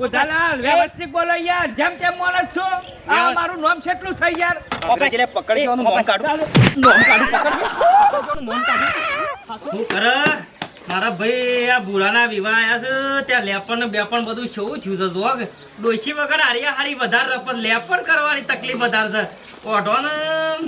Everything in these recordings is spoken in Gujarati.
પુધાલાલ વ્યવસ્થિત બોલો યાર. જેમ તેમ માણસ છો. આ મારું નામ કેટલું છે યાર? અંગ્રેજીને પકડી જવાનું નોમ કાઢું. નોમ કાઢું પકડજો. નોમ કાઢું. શું કરે? મારા ભાઈ આ બુરાના વિવાહ આયા છે. ત્યાં લેપણ ને બેપણ બધું શું થયું છે જોગ ડોશી વગર હારિયા હારી વધારે રપત. લેપણ કરવાની તકલીફ વધારે છે. ઓઢો ને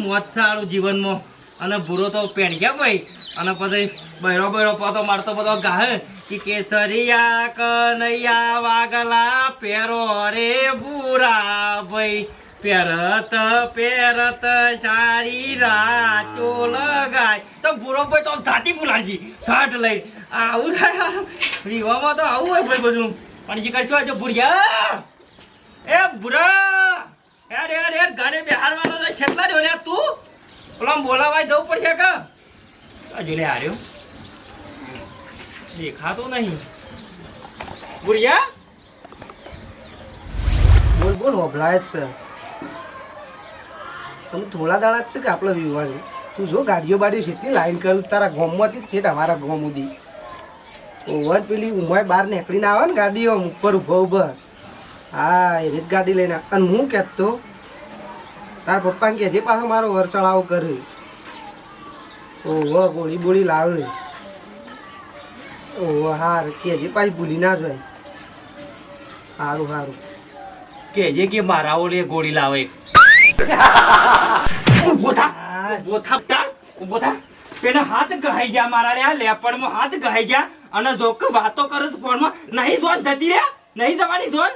મોત સારું જીવનમાં. અને ભૂરો તો પેણ ગયા ભાઈ. અને પછી બૈરો બૈરો પોતો મારતો બધો ગાહે કે કેસરિયા કનૈયા વાગલા પેરો રે બુરા ભાઈ. પેરત પેરત સારી રાચો લગાય. તો ભૂરો ભાઈ તો જાતી ભૂલાડજી. શર્ટ લઈ. આવું થાય વિવામાં તો આવું હોય ભાઈ બધું. પણ જે કરશું જો ભૂરિયા. એ ભૂરા. યાર યાર યાર ગાડે બેહારવાનો છેટલા રહ્યો ને તું? પેલા બોલાવાય જવું પડશે કે? જોડે હાર્યો દેખાતો નહીં ભૂરિયા બોલ બોલ હોભળાય જ છે તમે થોડા દાડા જ છે કે આપણો વિવાહ તું જો ગાડીઓ બાડીઓ કેટલી લાઈન કરું તારા ગોમમાંથી જ છે અમારા ગોમ સુધી ઓવર પેલી ઉમાય બહાર નીકળીને આવે ને ગાડીઓ ઉપર ઊભો ઊભો હા એ જ ગાડી લઈને અને હું કહેતો તારા પપ્પાને કહેજે પાછો મારો વર ચડાવો કરે ઓહો ગોળી બોળી લાવે. ઓહો હાર કેજે પાછી ભૂલી ના જાય. સારું સારું કેજે કે મારા ઓલે ગોળી લાવે. ઊભો થા ઊભો થા ટાળ ઊભો થા. પેલા હાથ ગહાઈ ગયા મારા લે લેપડમાં હાથ ગહાઈ ગયા. અને જોક વાતો કરે છે ફોનમાં. નહીં જોન જતી રે નહીં જવાની જોન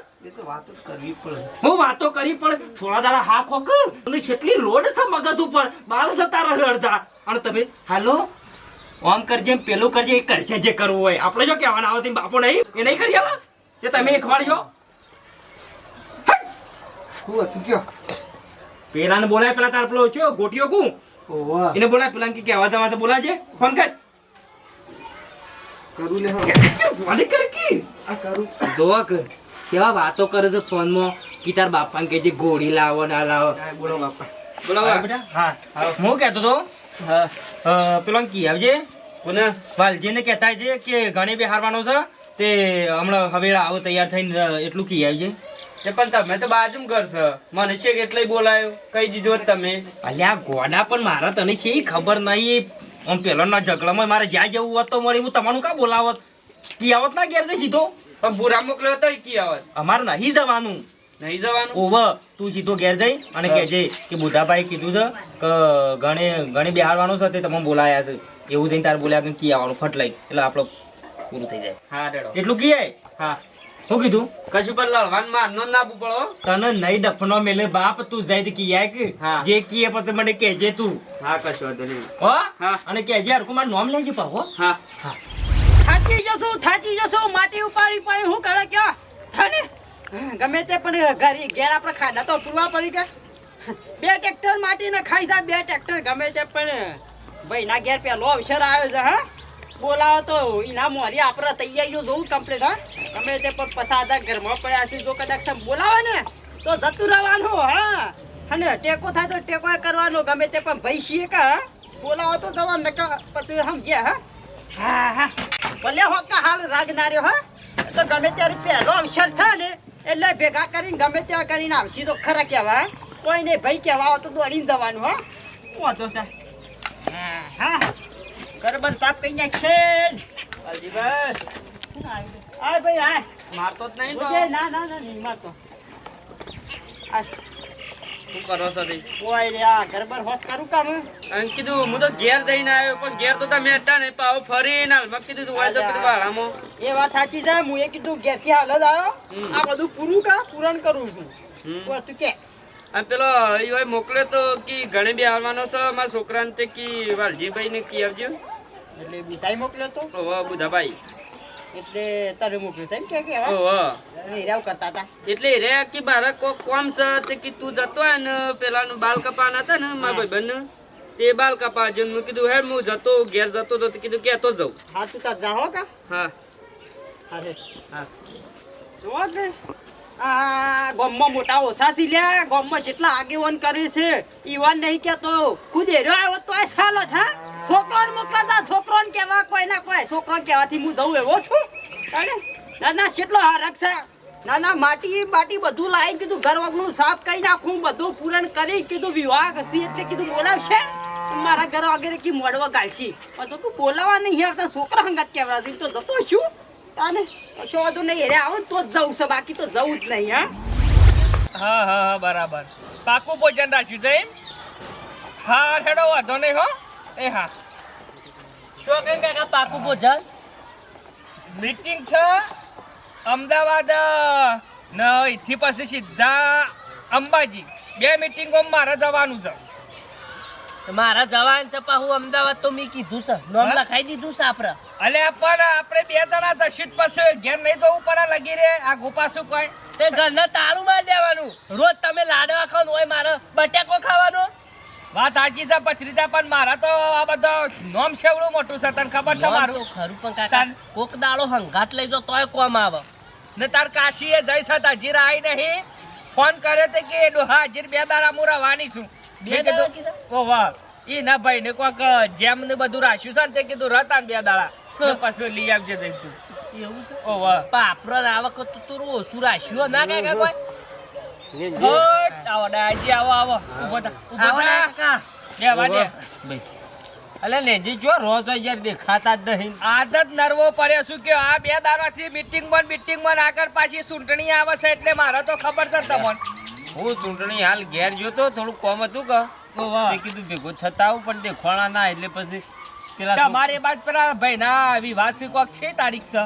હું વાતો કરી પણ થોડા દાડા હા ખોક અને કેટલી લોડ છે મગજ ઉપર. બાલ જતા રહે અડધા. અને તમે હાલો ઓમ કરજે પેલું કરજે એ કરશે જે કરવું હોય. આપણે જો કહેવાના આવે બાપો નહીં એ નહીં કરી આવા? તે તમે એકવાડજો કયો? પેલાને બોલાય પેલા તાર પેલો છો ગોટીઓ કું? એને બોલાય પેલા કે આવાજ આવાજ બોલાજે. ફોન કર. કરું લે હા. કરું. જોવા કર. કેવા વાતો કરે છે ફોનમાં? કે તાર બાપાને કે જે ગોળી લાવો ના લાવો. બોલો બાપા. બોલો બેટા. હા હું. કહેતો તો પેલો કી આવજે. કોને? વાલજીને કહેતા છે કે ઘણી બી હારવાનો છે તે હમણાં હવે આવો તૈયાર થઈને એટલું કી આવજે. એ પણ તમે તો બાજુમાં કરશો. મને છે એટલે બોલાયો. કહી દીધો તમે. અલ્યા ગોડા પણ મારા તને છે ખબર નહીં. આમ પેલાના ઝઘડામાં મારે જ્યાં જવું હોત તો મળી હું તમારું કા બોલાવત? કી આવત ના ઘેર સીધો? પણ બુરા મોકલ્યો તો કી આવત અમાર નહીં જવાનું. નહીં જવાનું? ઓવ તું સીધો ઘેર જઈ અને કહેજે કે બુધાભાઈ કીધું છે કે ગણે ગણે બિહારવાનો છે તે તમે બોલાયા છે. એવું જઈને તારે બોલ્યા કે કી આવવાનું ફટ લઈ. એટલે આપણો પૂરું થઈ જાય. હા ડેડો એટલું કી આય? હા. શું કીધું? કશું પર લડવાનું મારનો ના પડો તને નહીં ડફનો મેલે બાપ તું જાય તો કી. જે કીએ પછી મને કહેજે તું. હા કશું વાંધો નહીં. હો? હા. અને કહેજે હરકુમાર નામ લેજે પાહો હા. હા. થાકી જશો થાકી જશો માટી ઉપાડી પાડી, હું કરે ક્યાં? થાને ગમે તે પણ ઘરે ઘેર આપણે ખાડા તો પૂરવા પડી કે? બે ટ્રેક્ટર માટીને ખાઈ જાય બે ટ્રેક્ટર ગમે તે પણ. ભાઈ ના ઘેર પેલો અવસર આવ્યો છે, હા? બોલાવો તો એના મોરી આપણે તૈયારીઓ જોવું કમ્પ્લીટ હા? ગમે તે પણ પસાદા ઘરમાં પડ્યા છે, જો કદાચ બોલાવે ને, તો જતું રહેવાનું, હા? અને ટેકો થાય તો ટેકો કરવાનો, ગમે તે પણ ભાઈ છીએ કે બોલાવો તો જવા નકા પછી સમજ્યા, હા? હા હા. ભલે હોકા હાલ ના હા તો ગમે ત્યારે પહેલો અવસર છે ને એટલે ભેગા કરીને ગમે ત્યાં કરીને આવશી તો ખરા કહેવા? કોઈ નહીં ભાઈ કહેવા તો દોડીને જવાનું હા. વાંધો છે. હા હા. ગરબર સાફ કરી નાખશે છે આ ભાઈ આ મારતો જ નહીં ના ના ના નહીં મારતો. આ શું કરો છો તે કોઈ રે આ ગરબર હોશ કરું કામ અને કીધું હું તો ઘેર જઈને આવ્યો પણ ઘેર તો તમે હતા ને પાવ ફરીને મક કીધું તું તો કીધું વાળામાં એ વાત સાચી છે હું એ કીધું ઘેરથી હાલ જ આવ્યો આ બધું પૂરું કા પૂરણ કરું છું. હમ. તું કે. અને પેલો એ હોય મોકલ્યો તો કે ઘણે બી આવવાનો છે મારા છોકરાને તે કી વાલજીભાઈ ને કી આવજો. એટલે બુધાઈ મોકલ્યો તો. બુધાભાઈ. એટલે તારે મોકલ્યો તેમ કે કે હીરાવ કરતા હતા. એટલે રે કે બારે કોક કોમ છે તે કે તું જતો હોય ને પેલાનું બાલ કપાના હતા ને મારા ભાઈબંધ તે બાલ કપા છે મેં કીધું હે હું જતો ઘેર જતો તો કીધું કે તો જઉં. હા તું તાર જાહો કા? હા. અરે હા. જોવા આ ગામમાં મોટા ઓછા છે લ્યા. ગામમાં જેટલા આગેવાન કરે છે ઈવાન નહીં કેતો ખુદ હેરો આવ્યો તો સાલો હા? છોકરાને મોકલા જા, છોકરાને કહેવા કોઈ ના કોઈ. છોકરાને કહેવાથી હું જઉં એવો છું. તાણે? ના ના કેટલો હારક છે. ના ના માટી, બાટી બધું લાવીને કીધું, ઘર વગનું સાફ કરી નાખું, બધું પૂરણ કરી કીધું, વિવાહ હશે એટલે કીધું, બોલાવશે. મારા ઘર વગેરે કી મોડવા ગાળશી તો બોલાવા નહીં આવતા, છોકરા હંગાત છે તો જતો છું. તાને કશો નહીં અરે આવો તો જવું છે, બાકી તો જવું જ નહીં, હા. હા હા હા, બરાબર. પાકું ભોજન રાખ્યું છે એમ? હા, હેડો, વાંધો નહીં, હો. એ હા. શું કેમ કાકા પાકું ભોજન? મીટિંગ છે, અમદાવાદ, ન અહીંથી પછી સીધા અંબાજી. બે મિટિંગો મારે જવાનું છે. મારા જવાન છે પાહુ અમદાવાદ તો મી કીધું છે. નોમ ખાઈ લખાઈ દીધું છે આપણે અલે પણ આપણે બે જણા દશિત પછી ઘેર નહીં જવું પડે લગી રે આ ગોપા શું કહે? તે ઘરને તાળું મારી દેવાનું રોજ તમે લાડવા ખાવ હોય મારે બટેકો ખાવાનો. વાત સાચી છે પચરીતા પણ મારા તો આ બધો નોમ છેવડું મોટું છે. તને ખબર છે મારું? ખરું પણ કાકા કોક દાળો હંગાટ લઈ જો તોય કોમ આવે. ને તાર કાશીએ જઈ હતા જીરા આવી નહીં. ફોન કર્યો તે કે હજીર બે દાડા હું રવાની છું. બે કીધું ઓ વાહ. ઈ ના ભાઈ ને કોક જેમ ને બધું રાખ્યું છે ને તે કીધું રતા બે દાડા. પાછું લઈ આવજે જઈ તું. એવું છે? ઓ વાહ. પણ આપડે વખત તો તું ઓછું રાખ્યું ના કાકા કોઈ? હટ, આવો ડાયાજી આવો આવો. ઊભો થા ઊભો થા. કાકા. બે વાગે અલે નેજી જો રોજ યાર દેખાતા જ નહીં. આદત નરવો પડ્યો શું કે આ બે દાડાથી મીટિંગમાં મીટિંગમાં આગળ પાછી ચૂંટણી આવે છે એટલે મારે તો ખબર છે તમને. હું ચૂંટણી હાલ ઘેર જોતો થોડું કોમ હતું કે. મેં કીધું ભેગો છતાં આવું પણ દેખવાણા ના એટલે પછી પેલા તમારી બાદ પેલા ભાઈ ના વિવાહ કોક છે તારીખ છે?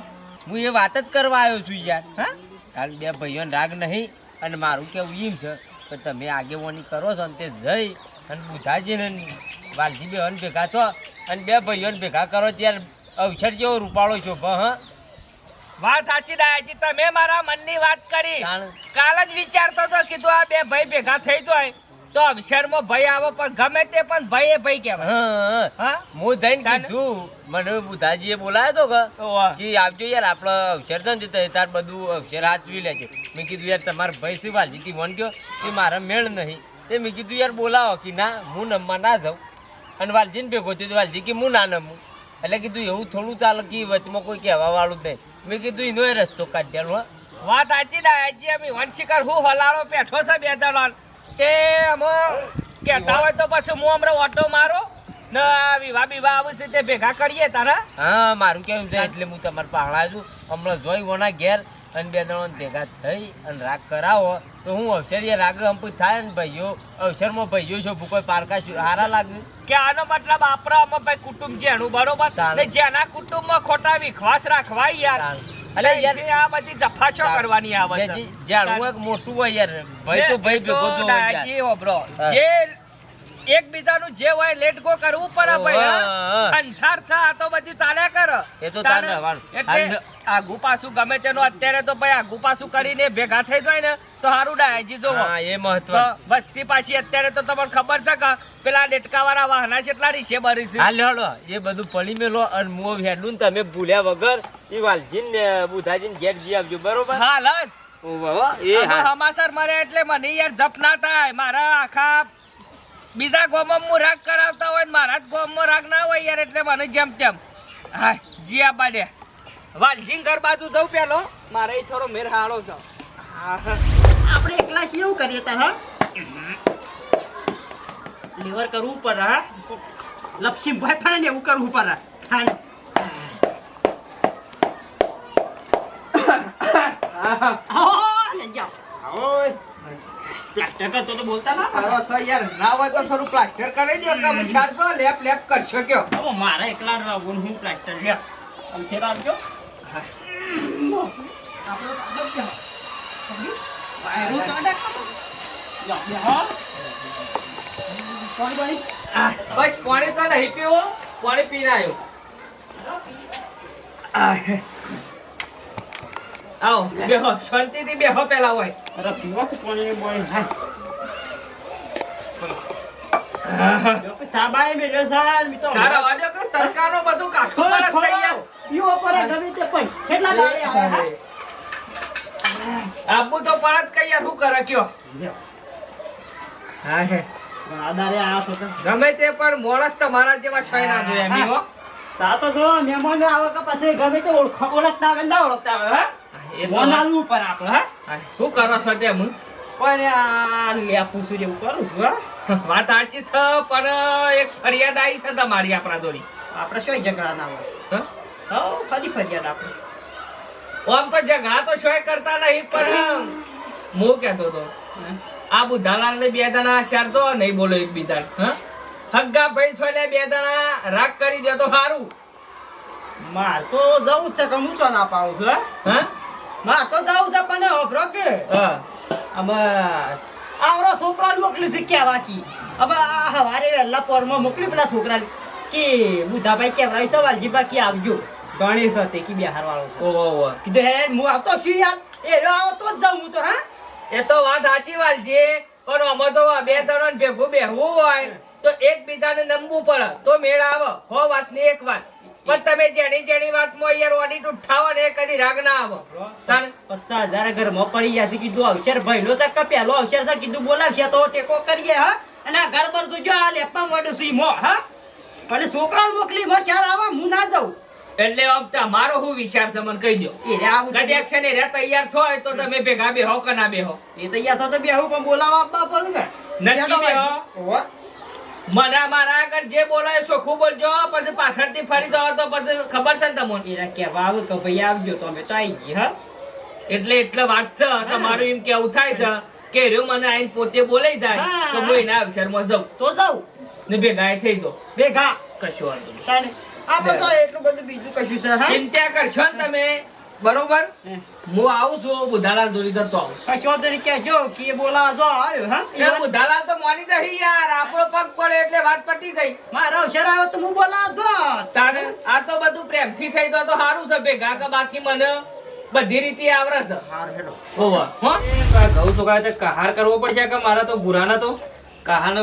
હું એ વાત જ કરવા આવ્યો છું યાર. હા? કાલ બે ભાઈઓને રાગ નહીં અને મારું કેવું એમ છે કે તમે આગેવાની કરો છો ને તે જઈ અને બુધાજીને વાલજી બેન ભેગા છો અને બે ભાઈઓને ભેગા કરો ત્યારે અવસર જેવો રૂપાળો છો હા. વાત સાચી દાદાજી તમે મારા મનની વાત કરી. કાલ જ વિચારતો તો કીધું આ બે ભાઈ ભેગા થઈ જાય. તો અવસરમાં ભાઈ આવો પણ ગમે તે પણ ભાઈ એ ભાઈ કહેવાય. હા હા. જઈને કીધું મને બુધાજીએ બોલાયો તો કે આવજો યાર આપણે અવસર છે ને તાર બધું અવસર હાચવી લેજે. મેં કીધું યાર તમારા ભાઈ શું વાલજીથી મન ગયો? કે મારા મેળ નહીં. તે મેં કીધું યાર બોલાવો કે ના હું નમવા ના જાઉં. અને વાલજીને ભેગો થયો તો વાલજી કે હું ના નમું. એટલે કીધું એવું થોડું ચાલે કે વચમાં કોઈ કહેવા વાળું જ નહીં. મેં કીધું એનો રસ્તો હા. વાત સાચી દાયાજી અમે વંશિકર હું હલાળો બેઠો છે બે જણા તે અમે કહેતા હોય તો પછી હું હમણાં ઓટો મારો ને વિવાહ વિવાહ આવું છે તે ભેગા કરીએ તારા. હા મારું કેવું છે? એટલે હું તમારે પાહણા છું. હમણાં જોઈ વોના ઘેર અને બે ત્રણ ભેગા થઈ અને રાગ કરાવો તો હું અવસરીએ રાગ અંપુ થાય ને ભાઈઓ અવસરમાં ભાઈઓ છો ભૂકો પારકા છું હારા લાગે. કે આનો મતલબ આપણા આમાં ભાઈ કુટુંબ જેનું બરોબર? તાણ. જેના કુટુંબમાં ખોટા વિખવાસ રાખવા યાર. અલે યાર, આ બધી જફાશો કરવાની આવે છે જાણવું એક મોટું હોય યાર ભાઈ તો ભાઈ ભેગો તો હોય યાર. જે એકબીજાનું જે હોય લેટ ગો કરવું પડે ભાઈ. સંસાર છે આ તો બધું ચાલ્યા કર. એ તો. તાણે એટલે આગુ પાછું ગમે તેનું અત્યારે તો ભાઈ આગુ પાછું કરીને ભેગા થઈ જાય ને તો સારું ડાયાજી જોવો. એ મહત્વ વસ્તી પાછી અત્યારે તો તમને ખબર છે કે પેલા ડેટકા વાળા વાહના કેટલા રીસે બરી છે. હાલ હાલો. એ બધું પડી મેલો અને મો હેડું ને તમે ભૂલ્યા વગર એ વાલજીન ને બુધાજીન ઘેર જી આવજો બરોબર? હાલ જ. એ હા. હમાસર મરે એટલે મને યાર જપ ના થાય. મારા આખા બીજા ગોમમાં હું રાગ કરાવતા હોય ને મારા જ ગોમમાં રાગ ના હોય યાર એટલે મને જેમ તેમ હા જી આ બાડે વાલજીન ઘર બાજુ જઉં પેલો મારે એ થોડો મેર હાળો છે. આપણે એકલા છીએ એવું કરીએ તા હા લેવર કરવું પડે હા લપસીભાઈ પણ એવું કરવું પડે હા આવો, જાઓ. આવો. પ્લાસ્ટર કરતો તો બોલતા ના તારો છે યાર ના હોય તો થોડું પ્લાસ્ટર કરી દો તમે શારજો લેપ લેપ કરશો કયો? હવે મારા એકલા રહું હું પ્લાસ્ટર લે. ફેર આવજો. આપણો કાગળ કે વાયરો કાઢે હા. કોણ બની ભાઈ કોણે તો નહીં પીવો કોણે પીને આવ્યો. આવો બેહો શાંતિથી બેહો પેલા હોય. અરે પીવો પાણી કે સાબાએ મેલ્યો સાલ, મિત્રો સારા વાડ્યો કે તડકાનો બધું કાઠો પર થઈ. જાવ પીવો પર ગમે તે પણ. કેટલા દાડે આવે? આબુ તો પરત કઈ યાર હું કરે કયો? હા હે. આ છો તો. ગમે તે પણ મોણસ તમારા જેવા છય જોઈએ એમ હો. સાતો તો જો મહેમાનો આવે કે પછી ગમે તે ઓળખ- ઓળખતા કે ના ઓળખતા આવે હા? તો આલવું પર આપણે હા? હા, શું કરો છો તેમ? પણ આ લેપું છું જેવું કરું છું હા? વાત સાચી છે પણ એક ફરિયાદ આવી છે તમારી આપણા જોડી. આપણે શું ઝઘડા ના હોય. હા? ફરી ફરિયાદ આપણે આમ તો ઝઘડા તો શોય કરતા નહીં પણ હું કહેતો તો આ બુધાલાલ ને બે જણા શરતો નહીં બોલો એકબીજા હા? હગ્ગા ભાઈ છો એટલે બે જણા રાગ કરી દે તો સારું માર તો જવું જ છે કે હું ચો ના પાડું છું હા? માર તો જવું છે પણ હોભરો કે. અમે આવરો છોકરાને મોકલ્યું છે કહેવા કી હવે આ હવારે વહેલા પોરમાં મોકલ્યું પેલા છોકરાને કે બુધાભાઈ કહેવાય તો વાલજીબા કે આવજો. ગણેશ હતી કે બિહાર વાળો ઓહો કીધું હે હું આવતો છું યાર. એ રહ્યો આવો તો જ જાઉં હું તો હા? એ તો વાત સાચી વાત છે પણ આમાં તો બે ત્રણ ભેગું બેહવું હોય તો એકબીજાને નમવું પડે. તો મેળ આવે. હો વાતની એક વાત. પણ તમે જેની જેની વાતમાં યાર ઓડિટ ઉઠાવો ને કદી રાગ ના આવે. પચાસ હજાર ઘરમાં પડી ગયા કીધું અવસર ભાઈનો છે કે પહેલો અવસર છે કીધું બોલાવશે તો ટેકો કરીએ હા? અને આ ઘર પર તો જો આ લેપા મોડું સુઈ મો હા? અને છોકરાને મોકલી મો ચાર આવા? હું ના જાઉં. એટલે આમ મારો હું વિચાર છે મને કહી દો તો- કદાચ છે ને રે તૈયાર થાય તો તમે ભેગા બેહો કે ના બેહો? એ તૈયાર થતો બેહું પણ બોલાવા આપવા પડે ને. નક્કી બેહો. મને મારા આગળ જે બોલાય ચોખ્ખું બોલજો પછી પાછળથી ફરી જાવ તો પછી ખબર છે ને તમને? એરા કહેવા આવે કે ભાઈ આવજો તો અમે તો આવી ગઈ હા? એટલે એટલે વાત છે તમારું એમ કેવું થાય છે કે રહ્યો મને આઈને પોતે બોલાઈ જાય. તો હું એના અવસરમાં જાઉં. તો જાઉં. ને ભેગા થઈ જાઉં. ભેગા. કશું વાંધો નહીં. આપણે તો એટલું બધું બીજું કશું છે ચિંતા કરશો ને તમે. બરોબર? હું. આવું છું બુધાલાલ જોડી તો આવું કશો તો નહીં કે બોલા જો આવ્યો હા? એ બુધાલાલ તો મોની જઈ યાર આપણો પગ પડે એટલે વાત પતી થઈ. મારો આવ્યો તો હું બોલા જો તારે આ તો બધું પ્રેમથી થઈ તો તો સારું છે ભેગા કે બાકી મને બધી રીતે આવડે છે. હાર હેડો. ઓવા હો? ઘઉં તો તે કહાર કરવો પડશે કે મારા તો બુરાના તો? કહાને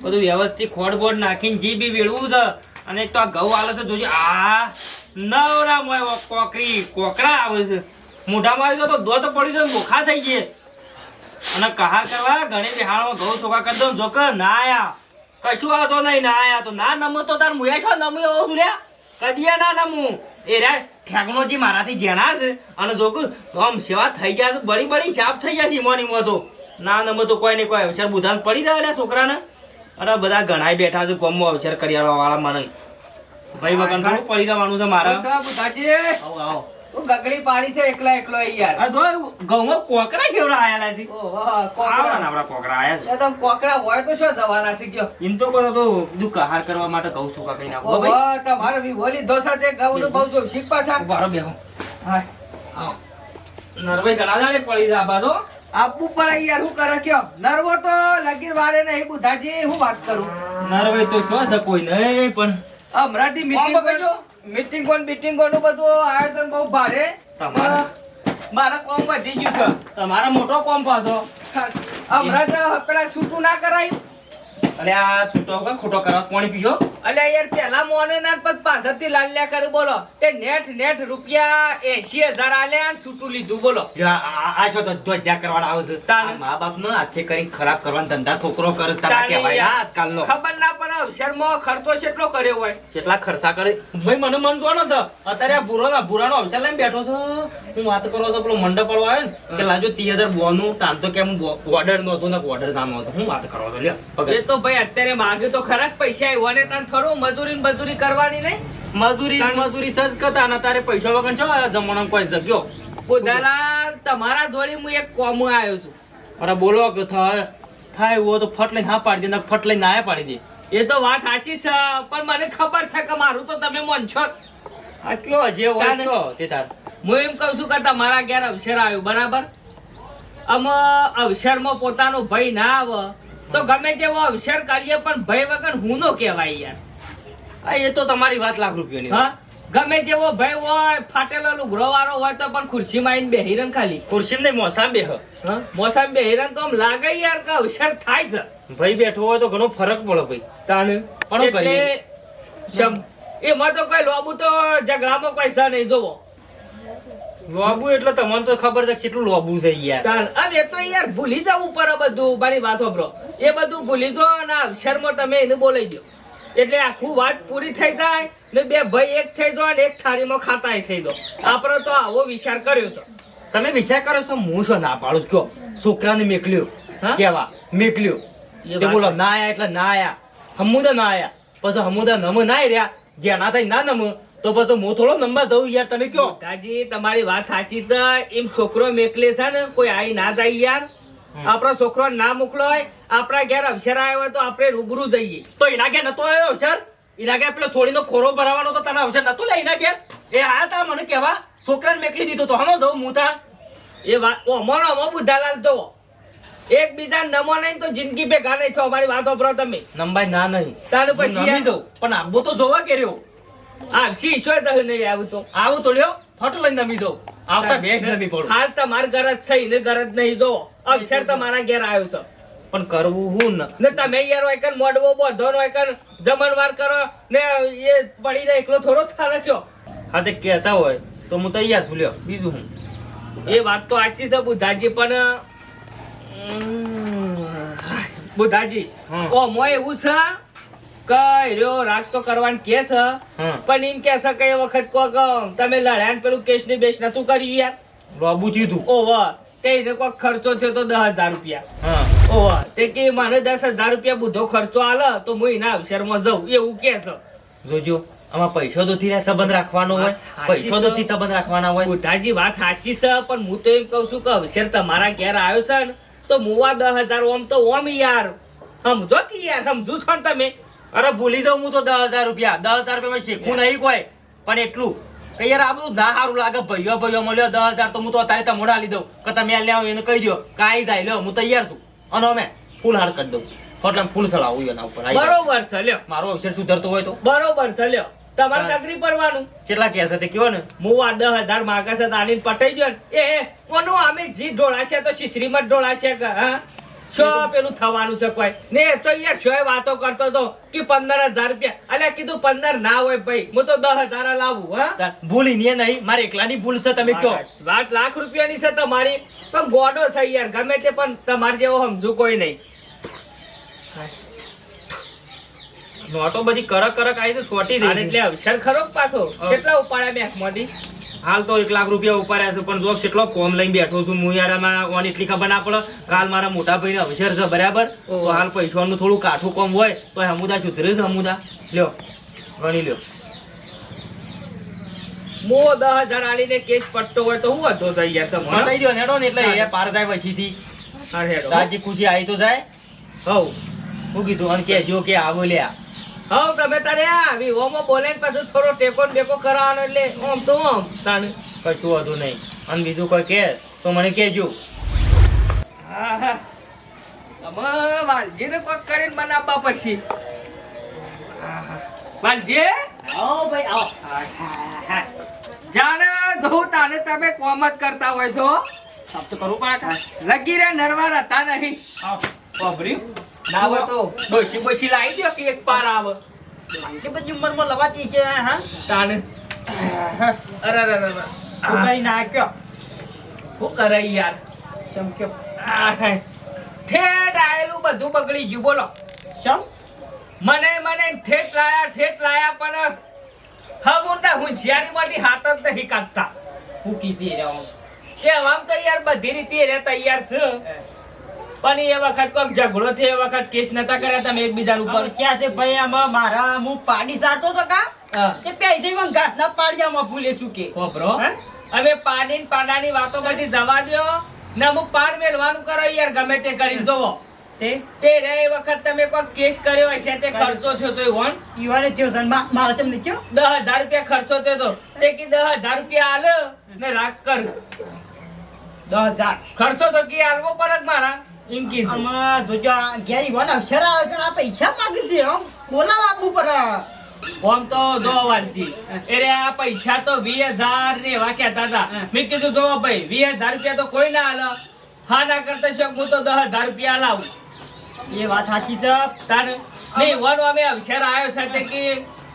બધું વ્યવસ્થિત ખોડ બોડ નાખીને જી બી વેળવું છે. અને એક તો આ ઘઉં આલે છે જોજો આ નવરા મોય કોકરી કોકરા આવે છે. મોઢામાં આવી તો દોત પડી જાય બોખા થઈ જાય અને કહાર કરવા ઘણી બિહારમાં ઘઉં ચોખા કરી દઉં. જોકે ના આયા. કશું આવતો નહીં, ના આયા તો. ના નમો તો તાર મુયા છો નમી આવો છું લ્યા? કદીએ ના નમું. એ રે ટેકનોલોજી મારાથી જેણા છે. અને જોકું આમ સેવા થઈ ગયા છે, બળી બળી જાપ થઈ ગયા છે મો તો. ના નમો તો કોઈ નહીં કોઈ અવસર બુધાન પડી રહ્યા છોકરાને. અરે બધા ઘણાય બેઠા છે, ગમો અવસર કરી વાળા મને. ભાઈ વગર થોડું પડી જવાનું છે મારે. બુધાજી. આવો આવો. હું ગગડી પાડી છે એકલા એકલો યાર. આ જો ઘઉંમાં કોકરા કેવડા આયેલા છે? ઓહો કોકરા. ને આપડા કોકરા આયા છે. એ તો કોકરા હોય તો શું જવાના છે એમ તો કરો તો બધું કરવા માટે ઘઉં સુકા કઈ નાખો ભાઈ. ઓહો તમારો વિવોલી દોસા તે ઘઉંનું બહુ જો શીખ પાછા. ઊભા બેહો. હા આવો. નરભાઈ ઘણા દાડે પડી જાય આ આપવું પડે યાર હું કરે કયો? નરવો તો લગીર વારે નહીં બુધાજી હું વાત કરું? નરભાઈ તો શું છે કોઈ નહીં પણ હમણાંથી મીટિંગ મીટિંગ કોણ મીટિંગ કોણ બધું આયોજન બહુ ભારે. તમારે? મારા કોમ વધી ગયું છે. તમારા મોટો કોમ પાછો. હમણાં પેલા છૂટું ના કરાયું. અરે આ છૂટો કે ખોટો કરવા કોણ પીજો અલ્યા યાર પેલા મોનો ના પછી પાછળથી લાલ્યા કરે બોલો. તે નેટ નેટ રૂપિયા એસી હજાર આલ્યા સૂટું લીધું બોલો. આ- છો તો ધ્વજા કરવાના આવે છે. તાને? મા બાપ નો હાથે કરી ખરાબ કરવાનો ધંધા છોકરો કરે તારા કહેવાય આજકાલ નો ખબર ના પડે અવસરમાં ખર્ચો કેટલો કર્યો હોય. કેટલા ખર્ચા કરે? ભાઈ મને મન જોવાનો છે. અત્યારે આ ભૂરો ના ભૂરાનો અવસર લઈને બેઠો છે. હું વાત કરો તો પેલો મંડપ વાળો આવ્યો ને કે લાજો ત્રીસ હજાર બોનું તાન તો કેમ ઓર્ડર નો હતો ને ઓર્ડર નામ હતો હું વાત કરો છો લ્યો. તો ભાઈ અત્યારે માગ્યું તો ખરા પૈસા આવ્યો અને તાન થોડું મજૂરી મજૂરી કરવાની નહીં મજૂરી મજૂરી સજ કરતા અને તારે પૈસા વગર છો જમણો કોઈ જગ્યો? દલાલ તમારા જોડે હું એક કોમ આવ્યો છું. અરે બોલો કે થાય થાય એવું તો ફટ લઈને હા પાડી દે ફટ લઈને ના પાડી દે. એ તો વાત સાચી છે પણ મને ખબર છે કે મારું તો તમે મન છો આ કયો જે હોય કયો તે તાર. હું એમ કહું છું કે તમારા ઘેર અવસર આવ્યો બરાબર? આમ અવસરમાં પોતાનો ભય ના આવે તો ગમે તેવો અવસર કરીએ પણ ભય વગર હું નો કહેવાય યાર. એ તો તમારી વાત લાખ રૂપિયાની હા? ગમે તેવો ભય હોય ફાટેલો લુગરો વાળો હોય તો પણ ખુરશીમાં આવીને બેહીને ખાલી. ખુરશી નહીં મોસામ બેહ. મોસામ બે બેહીને તો આમ લાગે યાર કે અવસર થાય છે. ભાઈ બેઠો હોય તો ઘણો ફરક પડે ભાઈ. તાને પણ એટલે એમાં તો કોઈ લોબુ તો ઝઘડામાં કોઈ છે નહીં જોવો લોબુ એટલે તમને તો ખબર છે કેટલું લોબુ છે યાર. તાન હવે તો યાર ભૂલી જવું પડે બધું મારી વાત સાંભળો. એ બધું ભૂલી જો અને અક્ષરમાં તમે એને બોલાઈ દો એટલે આખું વાત પૂરી થઈ જાય ને બે ભાઈ એક થઈ જો અને એક થાળીમાં ખાતાય થઈ દો આપણે તો આવો વિચાર કર્યો છે. તમે વિચાર કરો છો હું શું ના પાડું? છું કયો છોકરાને મેકલ્યો. કેવા? મેકલ્યો. તે બોલો ના આયા એટલે ના આયા. હમુદા ના આયા. પછી હમુદા નમ ના રહ્યા જેના થઈ ના નમ. તો પછી હું થોડો નંબર દઉં યાર તમે કયો? કાજી તમારી વાત સાચી છે. એમ છોકરો મેકલે છે ને કોઈ આઈ ના જાય યાર. આપણો છોકરો ના મોકલો હોય આપણા ઘેર અવસર આવ્યો હોય તો આપણે રૂબરૂ જઈએ. તો એના ઘેર નતો આવ્યો અવસર? એના ઘેર પેલો થોડીનો ખોરો ભરાવાનો તો તને અવસર નતો લે એના ઘેર? એ આ તા મને કેવા છોકરાને મેકલી દીધો તો. હમો જઉં હું તા. એ વાત અમારો અમો બુધાલાલ તો. એકબીજા નમો નહીં તો જિંદગી ભેગા નહીં થો અમારી વાત વાપરો તમે. નંબાઈ ના નહીં. તારું પછી. પણ આબો તો જોવા કે રહ્યો? આવશી ઈશ્વર દહ નહીં આવું તો? આવું તો લ્યો ફોટો લઈને નમી જાઉં આવતા બેસ નમી પડું. હાલ તમાર ગરજ છે ને ગરજ નહીં જો અવસર તમારા ઘેર આવ્યો છે. પણ કરવું હું ને તમે યાર હોય કન મોડવો બોધો હોય કન જમણવાર કરો ને એ પડીને એકલો થોડો ચાલે કયો હા તે કહેતા હોય તો હું તૈયાર છું લ્યો બીજું હું? એ વાત તો સાચી છે બુધાજી પણ બુધાજી હમ. ઓમો એવું છે કે રહ્યો રાગ તો કરવાનું કે છે. પણ એમ કે છે કે વખત કોક તમે લડ્યા ને પેલું કેસની બેસ નતું કર્યું યાર? બાબુ જીધું ઓવર તે. એને કોક ખર્ચો થયો તો દસ હજાર રૂપિયા. હા. તે કે મને દસ હજાર રૂપિયા બુધો ખર્ચો આલે તો હું એના અવસરમાં જઉં. એવું કે છે. જોજો આમાં પૈસો તો થી સંબંધ રાખવાનો હોય. પૈસો તો થી સંબંધ રાખવાના હોય. બુધાજી વાત સાચી છે પણ હું તો એમ કહું છું કે અવસર તમારા ઘેર આવ્યો છે ને તો મુવા દસ હજાર ઓમ તો ઓમ યાર. સમજો કે યાર સમજુ છો ને તમે? અરે ભૂલી જાઉં હું તો દસ હજાર રૂપિયા. દસ હજાર રૂપિયા શીખવું નહીં કોઈ. પણ એટલું. કે યાર આ બધું ના સારું લાગે. ભાઈઓ ભાઈઓ મળ્યો દસ હજાર તો હું તો અત્યારે તમને આલી દઉં. કે તમે આ લ્યાવો એને કહી દો કાંઈ જાય. લ્યો હું તૈયાર છું. અને અમે ફૂલ હાર કરી દઉં. એટલે ફૂલ સળાવું એના ઉપર. બરોબર છે લ્યો. મારો અવસર સુધરતો હોય તો. બરોબર છે લ્યો. તમારે હા. તકરી પડવાનું કેટલા કહેશે તે કયો ને? આ દસ હજાર માગે છે તાની પટાઈ દો ને. એ ઓનું અમે જીત ઢોળાશે તો શીશરીમાં જ ઢોળાશે કે હા? શું પેલું થવાનું છે કોઈ. ને તો યાર છો વાતો કરતો તો કે પંદર હજાર રૂપિયા. અલ્યા કીધું પંદર ના હોય ભાઈ. હું તો દસ હજાર લાવું હા. ભૂલી એની નહીં. મારે એકલાની ભૂલ છે તમે કયો વાત લાખ રૂપિયાની છે તમારી. પણ ગોડો છે યાર ગમે તે પણ તમારે જેવો સમજુ કોઈ નહીં. નોટો બધી કરક કરક આવી છે સોટી દે એટલે અવસર ખરો પાછો? કેટલા ઉપાડ્યા બેંકમાંથી હાલ તો એક લાખ રૂપિયા ઉપાડ્યા છે પણ જો કેટલો કોમ લઈને બેઠો છું હું યારમાં ઓન એટલી ખબર ના પડે. કાલ મારા મોટા ભાઈને અવસર છે બરાબર? તો હાલ પૈસાનું થોડું કાઠું કોમ હોય તો હમુદા સુધરે છે હમુદા. લ્યો ગણી લ્યો. મો દસ હજાર આલીને કેસ પટ્ટો હોય તો હું વધતો થઈ યાર તમારે મટાઈ દો નેડો ને એટલે એ પાર જાય પછીથી. રાજી ખુશી આવી તો જાય. હઉ હું કીધું અને કેજો કે આવો લ્યા. હઉ તમે તારે આ વિવોમાં બોલે ને પાછું થોડો ટેકો ટેકો બેકો કરાવવાનો એટલે ઓમ તો ઓમ. તાને કશું હતું નહીં. અને બીજું કોઈ કે તો મને કેજો હા વાલજીને કોક કરીને બનાવવા પડશે. વાલજી? આવો ભાઈ આવો. જાણે જોઉં તાને તમે કોમ જ કરતા હોય છો. સાફ તો કરવું પડે લગી રે નરવા હતા નહીં. વાપર્યું? ના હોય તો. ડોશી બોશી લાવી દો કે એક પાર આવે. કે બધી ઉંમરમાં લવાતી છે હા? તાને અરે અરે અરે અરે. હું કરી નાખ્યો શું કરે યાર? ચમક્યો. ઠેઠ આયેલું બધું બગડી ગયું બોલો. શમ? મને મને ઠેઠ લાયા ઠેઠ લાયા પણ હમુંડા હોશિયારીમાંથી હાથ જ નહીં કાઢતા. હું કીસી રહ્યો. કે આમ તો યાર બધી રીતે રે તૈયાર છે. પણ એ વખત કોઈક ઝઘડો થયો એ વખત કેસ નતા કર્યા તમે એકબીજા ઉપર? ક્યાં છે ભાઈ આમાં? મારા હું પાડી સારતો તો કા? કે પેઈ જઈ મને ઘાસના પાડિયામાં ભૂલે શું કે. ખોબરો? હવે પાણી પાડાની વાતો બધી જવા દો ને અમુક પાર મેળવાનું કરો યાર ગમે તે કરી જોવો. તે? રે એ વખત તમે કોઈ કેસ કર્યો હશે તે ખર્ચો થયો તો વન ઈવાને થયો છે મારા ચમ દસ હજાર રૂપિયા ખર્ચો થયો તો. તે કી દસ હજાર રૂપિયા આલ ને રાખ કર. દસ હજાર. ખર્ચો તો કી આલવો પડે જ મારા. એમ કીધું આમાં જોજો આ ઘેર અક્ષર આવે છે આ પૈસા માંગે છે આમ બોલાવા આપવું પડે આમ તો જો વાલજી અરે આ પૈસા તો વીસ હજાર ને એવા કહેતા હતા. મેં કીધું જો ભાઈ વીસ હજાર રૂપિયા તો કોઈ ના હાલ હા ના કરતા શોખ હું તો દસ હજાર રૂપિયા લાવું. એ વાત સાચી છે. તારે નહીં વન અમે અક્ષર આવ્યો છે કે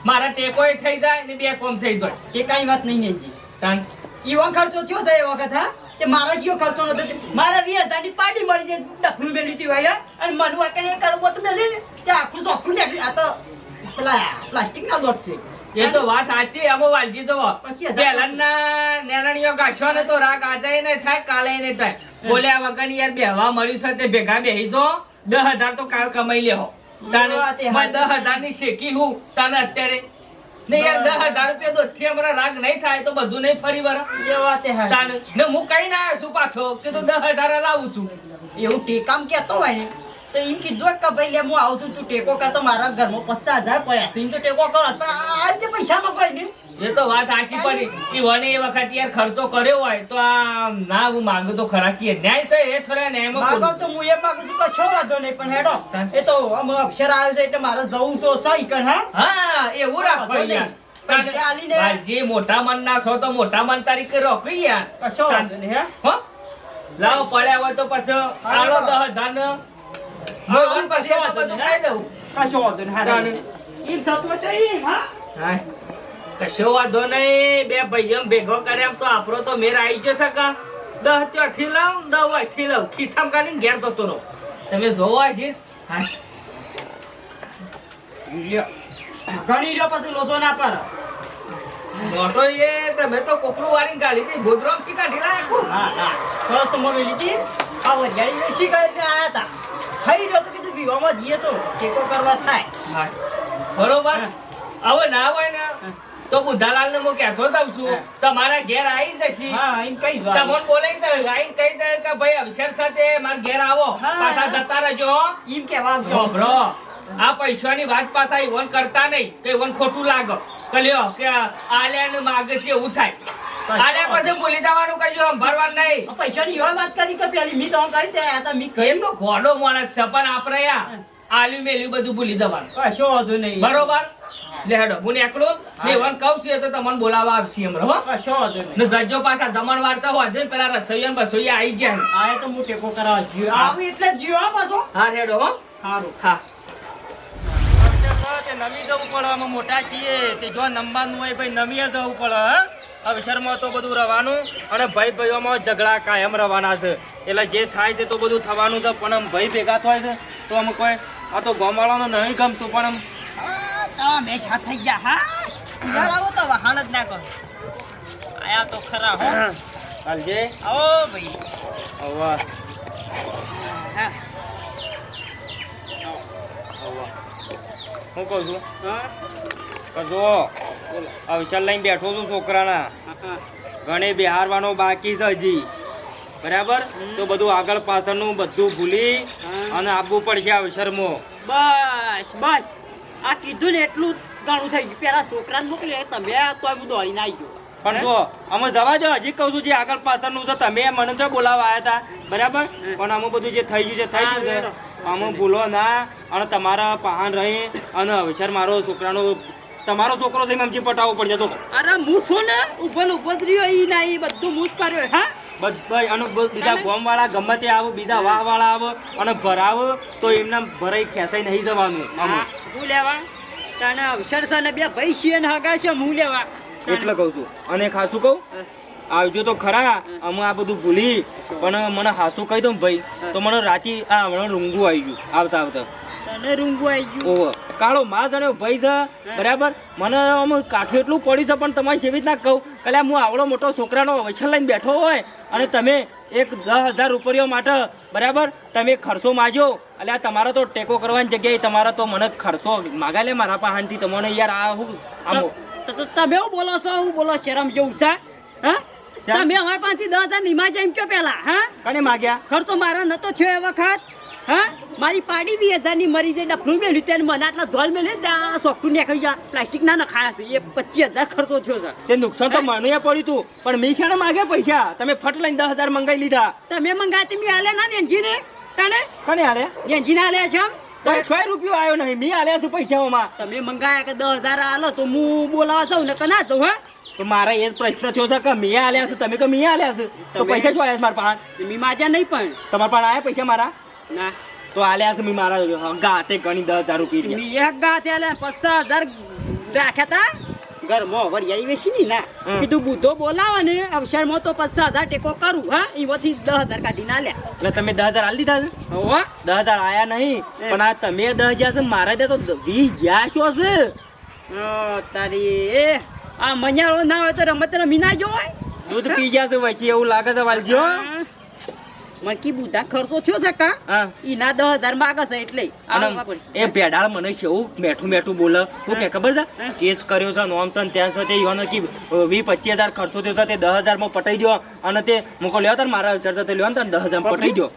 મારા ટેકોય થઈ જાય ને બે કોમ થઈ જાય. એ કાંઈ વાત નહીં નહીં. તાન ઈવન ખર્ચો થયો છે એ વખત હા? તે મારા જેવો ખર્ચો નતો. મારા વીસ હજારની પાડી મળી જાય ડફલું મેલી હતી ભાઈ અને મનુ વાકે ને કરવો તો મેલી ને તે આખું ચોખ્ખું નીકળી. આ તો પેલા પ્લાસ્ટિક ના દોત છે. એ તો વાત સાચી આમાં વાલજી તો પેલાના નેરણીઓ ગાંઠો ને તો રાગ આજે નહીં થાય કાલે નહીં થાય. બોલ્યા વગર યાર બેહવા મળ્યું છે તે ભેગા બેહી જો. દસ હજાર તો કાલ કમાઈ લેહો. તાને એ દસ હજારની શેકી હું તને અત્યારે ને યાર દસ હજાર રૂપિયા તો થી અમારા રાગ નહીં થાય તો બધું નહીં ફરી વરા એ વાત એ હાચી. ને હું કઈ ના આવ્યો છું પાછો કે તું દસ હજાર લાવું છું. એવું ટેકામ કેતો હોય ને તો એમ કીધું કે ભાઈ લે હું આવું છું તું ટેકો કરતો મારા ઘરમાં પચાસ હજાર પડ્યા છે. એમ તો ટેકો કરો. પણ આજે પૈસામાં કોઈ નહીં. એ તો વાત સાચી પડી એ વને એ વખત યાર ખર્ચો કર્યો હોય તો આ ના હું માંગુ તો ખરા કે ન્યાય છે એ થોડા ને એમાં માગો કોઈ- તો હું એ માંગુ છું કે છો વાંધો નહીં પણ હેડો. એ તો આમ અક્ષર આવ્યો છે એટલે મારે જવું તો સહી કણ હા? હા એવું રાખો યાર. જે મોટા મન ના છો તો મોટા મન તરીકે રોકો યાર. કશો વાંધો નહીં હે? લાવ પડ્યા હોય તો પછી આલો દસ ધન મોગન પછી બધું ખાઈ દઉં. કશો વાંધો નહીં હા એમ થતું હા? હા. કશો વાંધો નહીં. બે ભાઈઓ ભેગો કર્યા તો આપણો તો મેર આવી જશે કા. દસ ત્યાંથી લાવ દહથી લાવ. ખિસ્સામાં કાઢીને ઘેર થતો રહો. તમે જોવા છે હા. લ્યો. ઘણી રહ્યો પછી લોસો ના પર મોટો એ તમે તો કોકરું વાળીને કાઢી હતી ગોદરામથી કાઢી લાયા હા હા. સરસ તો મળી લીધી. આ વરિયાળી ગઈ એટલે હતા ખાઈ રહ્યો તો કીધું વિવામાં જઈએ તો ટેકો કરવા થાય. હા. બરોબર. હવે ના હોય ને તો બુધાલાલ ને હું કહેતો જ છું. તમારા ઘેર આવી જશે. તમને વાત બોલાવી દે કહી દે કે ભાઈ અક્ષર સાથે મારા ઘેર આવો. પાછા જતા રહેજો એમ કેવા સાંભળો આ પૈસાની વાત પાછા ઈવન કરતા નહીં કે ઈવન ખોટું લાગે. કલ્યો લ્યો કે આલ્યા ને માગે છે એવું થાય. આલ્યા પછી. ભૂલી જવાનું કશું ભરવા નહીં. પૈસાની એવા વાત કરી કે પેલી મી તો કરી તે આ તો મી એ તો ઘોડો માણસ છે પણ આપણે આલ્યું મેલ્યું બધું ભૂલી જવાનું. કશો વાંધો નહીં. બરોબર? લે હેડો હું એકલો ને વન કહું છું તો તમને બોલાવવા આવશે એમ હો. કશો વાંધો નહીં. ને જજો પાછા જમણ વાર્તા હોય છે પેલા રસોઈયા ને બસોઈયા આવી જાય આ તો હું ટેકો કરાવવા જીવ આવી એટલે જીવ આ પાછો. હા હેડો હો. સારું હા. નમી જવું પડે અમે મોટા છીએ. તે જો નમવાનું હોય ભાઈ નમીએ જવું પડે હે. અવસરમાં તો બધું રવાનું. અને ભાઈ ભાઈઓમાં ઝઘડા કાયમ રવાના છે. એટલે જે થાય છે તો બધું થવાનું છે પણ આમ ભાઈ ભેગા થાય છે. તો અમે કોઈ આ તો ગામવાળાને નહીં ગમતું પણ આમ તારા મેચ હાથ થઈ ગયા. હા શિયાળ આવો તો વહાણ જ ના કરો. આયા તો ખરા હો. કાલજે આવો ભાઈ. હવે. હા. હું કહું છું? હા. જો અવસર લઈને બેઠો છું છોકરાના. ઘણી બિહારવાનો બાકી છે હજી. બરાબર? તો બધું આગળ પાછળનું બધું ભૂલી અને આપવું પડશે અવસરમાં બસ બસ. આ કીધું ને એટલું ઘણું થઈ ગયું. પેલા છોકરાને મોકલી તમે તો હું દોડીને આવી ગયો. પણ જો અમે જવા જો હજી કહું છું જે આગળ પાછળનું છે તમે મને તો બોલાવવા આવ્યા હતા બરાબર? પણ અમે બધું જે થઈ ગયું છે થઈ ગયું છે. અમે ભૂલો ના અને તમારા પહાન રહી અને અવસર મારો છોકરાનો તમારો છોકરો થઈને અમથી પટાવવો પડશે તો. અરે હું શું ને ઊભો ને ઊભો રહ્યો એ ના એ બધું હું જ કર્યો. હા? બધા અને બીજા ગોમવાળા ગમે તે આવો બીજા વાહ વાળા આવો અને ભરાવો તો એમના ભરાઈ ખેંચાઈ નહીં જવાનું અમે હા, લેવા? તને છે ને બે ભાઈ છીએ ને હગા છે હું લેવા? એટલે કહું છું. અને ખાસું કહું આવજો તો ખરા અમે આ બધું ભૂલી. પણ મને હાસું કહી દઉં ભાઈ તો મને રાતે આ હમણાં રૂંગું આવી ગયું. આવતા આવતા. તને રૂંગું આવી ગયું? ઓહો. કાળો માં અને ભાઈ છે. બરાબર? મને આમ કાઠું એટલું પડ્યું છે પણ તમારી જેવી રીતના કહું. કલે હું આવડો મોટો છોકરાનો વૈછલ લઈને બેઠો હોય અને તમે એક દસ હજાર રૂપિયા માટે બરાબર? તમે ખર્ચો માજો. એટલે આ તમારો તો ટેકો કરવાની જગ્યાએ તમારો તો મને ખર્ચો માગા લે મારા પાસેથી તમને યાર આ હું આમો તમે શું બોલો છો હું બોલો શરમ જેવું છે? હા? તમે અમારા પાસેથી દસ હજાર નિમા જેમ કયો પેલા હા? કને માગ્યા? ખર્ચો મારા નતો થયો એ વખત? હા? મારી પાડી બી હજારની મરી જાય ડફલું મેળ્યું તેને મને આટલા ધોલ મેળે ત્યાં સોફ્ટું નીકળી ગયા. પ્લાસ્ટિક ના નખાયા છે. એ પચીસ હજાર ખર્ચો થયો છે. તે નુકસાન તો મને પડ્યું હતું પણ મેં છે ને માગ્યા પૈસા. તમે ફટ લઈને દસ હજાર મંગાવી લીધા. તમે મંગાવ્યા તમે હાલે ના ને એન્જીને? તને કને હાલે એન્જીન હાલે છે છ રૂપિયો આવ્યો નહીં. મેં હાલ્યા છું પૈસાઓમાં. તમે મંગાયા કે દસ હજાર હાલો તો હું બોલાવા જાઉં ને કે ના જાઉં હા? તો મારા એ પ્રશ્ન થયો છે કે મેં હાલ્યા છે. તમે કે મેં હાલ્યા છે? તો પૈસા શું આવ્યા મારા પાસે? મી માજા નહીં પણ. તમારા પાસે આયા પૈસા મારા? ના તો આલ્યા છે મી મારા ગાતે ગણી દસ હજાર રૂપિયા મી એક ગા થયા પચાસ હજાર રાખ્યા તા? ઘરમાં વરિયાળી વેચી ની ના. કીધું બુધો બોલાવે ને અવસરમાં તો પચાસ હજાર ટેકો કરું હા? એમાંથી દસ હજાર કાઢી ના લ્યા એટલે તમે દસ હજાર હાલ દીધા છે? હવે દસ હજાર આયા નહીં પણ આ તમે દસ હજાર છે મારા દે તો વીસ જ્યાં છે અ, તારી એ આ મજાળો ના હોય તો રમત રમી ના જોવાય દૂધ પી ગયા છે પછી એવું લાગે છે વાલજો મને કી બુધા ખર્ચો થયો છે કા? ઈના દસ હજાર માગે છે એટલે. એ ભેડાળ મને છે એવું મેઠું મેઠું બોલે. હું કે ખબર છે? કેસ કર્યો છે નોમ છે ત્યાં ત્યાં સાથે યોનો કી વી પચીસ હજાર ખર્ચો થયો છે તે દસ હજારમાં પટાઈ દો અને તે મૂકો લ્યો તાર મારા વિચાર તો ને તાર દસ હજાર પટાઈ દો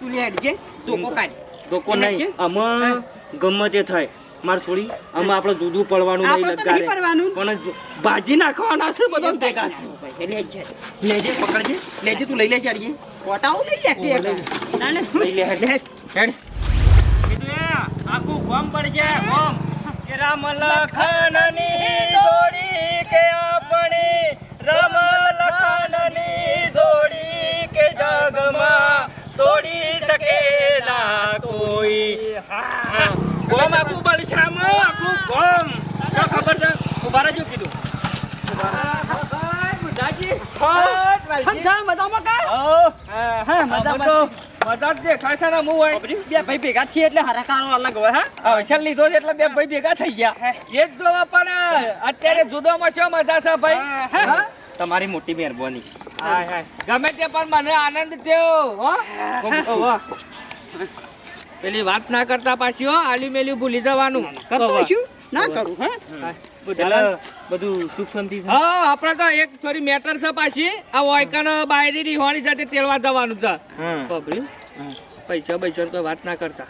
તું લે તો ધોકો કાઢ તો કોઈ નહીં? આમાં ગમે તે થાય. માર છોડી અમે આપણે જુદું પડવાનું નહીં લગાડે. પણ ભાજી નાખવાના છે બધા ભેગા. લેજે લેજે પકડજે. લેજે તું લઈ લે ચારીએ કોટાઓ લઈ લે. તે ના ને. લઈ લે હેડ. કીધું એ આખું ગોમ પડી જાય ગોમ. કે રામ લખનની દોડી કે આપણે રામ લખનની દોડી કે જગમાં તોડી સકેલા કોઈ. હા. ગોમ આખું બળશામ આખું ગોમ. તો ખબર છે? ઊભા રહેજો કીધું. બે ભાઈ ભેગા છીએ એટલે હરકારો અલગ હોય હા? અવસર લીધો છે એટલે બે ભાઈ ભેગા થઈ ગયા. એ જોવા પણ અત્યારે જુદોમાં છો મજા છે ભાઈ? હા? તમારી મોટી મહેરબાની. હાય, હાય. ગમે તે પણ મને આનંદ થયો. પેલી વાત ના કરતા પાછી હો આલી મેલી ભૂલી જવાનું. કરતો છું ના કરું હા? બધું સુખ શાંતિ હા આપણે તો એક થોડી મેટર છે પાછી. આ વાયકાનો બાયરી હોણી સાથે તેડવા જવાનું છે. પૈસા પૈસા કોઈ વાત ના કરતા.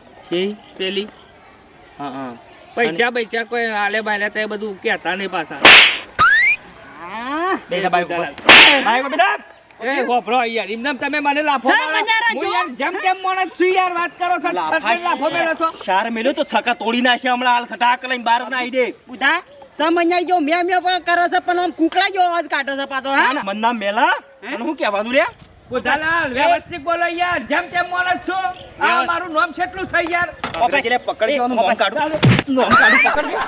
પેલી? હા હા. પૈસા પૈસા કોઈ હાલે બાયલે તો એ બધું કહેતા નહીં પાછા. બેટા બાઈક બેટા એ હોભળો યાર એમને તમે મને લાફો હું યાર જેમ તેમ માણસ છું યાર વાત કરો છો છઠ્ઠી લાફો મેળો છો. શાર મેલ્યો તો છકા તોડી નાખે હમણાં હાલ સટાક લઈને બહાર ના આવી દે. બુધા સમજ્યા જો મે મે પર કરે છે પણ આમ કુકડા જો અવાજ કાઢો છે પાછો હા? મન નામ મેલા. અને હું કહેવાનું રે? બુધાલાલ વ્યવસ્થિત બોલો યાર જેમ તેમ માણસ છો. આ મારું નામ છેટલું છે યાર. પકડી પકડી જવાનું મોં કાઢું. મોં કાઢું પકડજે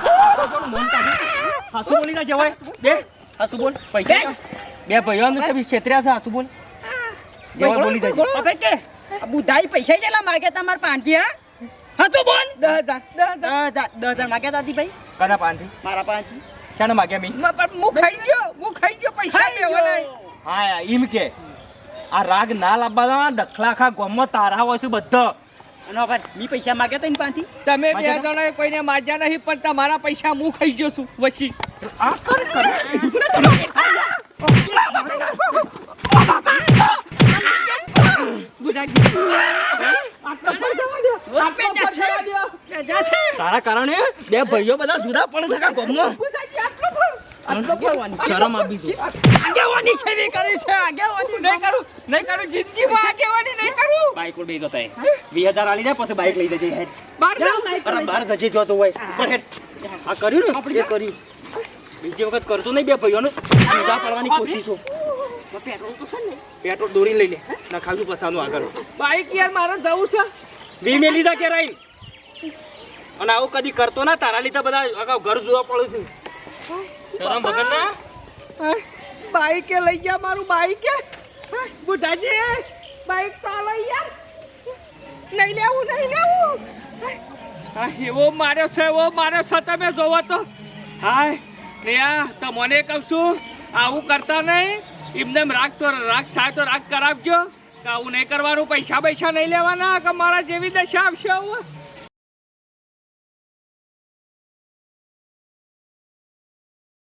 મોં કાઢું હાસુ બોલી ના જવાય. બે હાસુ બોલ. પૈસા બે ભાઈઓ ને તમે છેતર્યા છે હાસુ બોલ. જવાય બોલી જાય અબે કે? બુધાઈ પૈસા કેટલા માગે તમારે પાંચી હા હા? તો બોલ. દસ હજાર દસ હજાર. દસ હજાર દસ હજાર માગ્યા તાતી ભાઈ કના પાંથી મારા પાંચી શાને માગે મી? મ- ખાઈ ગયો હું ખાઈ ગયો પૈસા લેવાના. હા એમ કે. આ રાગ ના લાવવા દખલા ખા ગોમમાં તારા હોય છે બધા. અને હવે મી પૈસા માગ્યા તા ને પાંચી તમે બે જણા કોઈને માજ્યા નહીં પણ તમારા પૈસા હું ખાઈ ગયો છું વસી આ કર કર. તારા કારણે બે ભાઈઓ બધા જુદા પડે છે કા ગોમમાં આગેવાની શરમ આપી છું આગેવાની સેવી કરી છે આગેવાની. નહીં કરું નહીં કરું જિંદગીમાં આ બાઈક પર બેસી જતા વીસ હજાર આલી જાય પછી બાઈક લઈ જજે હેડ. બહાર જાઓ. અરે બહાર જજે જોતો હોય. પણ આ કર્યું ને? આપણે કર્યું. બીજી વખત કરતો નહીં બે ભાઈઓને. સીધા પડવાની કોશિશો પેટ્રોલ દોરીને લઈ લે. ના ખાવું પસાનું આગળ બાઈક યાર મારે જવું છે. વી મે લીધા કે રાઈ અને આવું કદી કરતો ના તારા લીધા બધા અગાઉ ઘર જોવા પડે છે. શરમ વગર ના? બાઈકે લઈ ગયા મારું બાઈકે. હા, બુધાજી બાઈક ચાલો યાર. નહીં લેવું નહીં લેવું. હા, એવો માર્યો છે એવો માર્યો છે તમે જોવો તો. હાય પ્રિયા તમને કહું છું આવું કરતા નહીં. એમને રાગ તો રાગ થાય તો રાગ કરાવજો. આવું નહીં કરવાનું પૈસા પૈસા નહીં લેવાના કે મારા જેવી દશા આવશે આવું.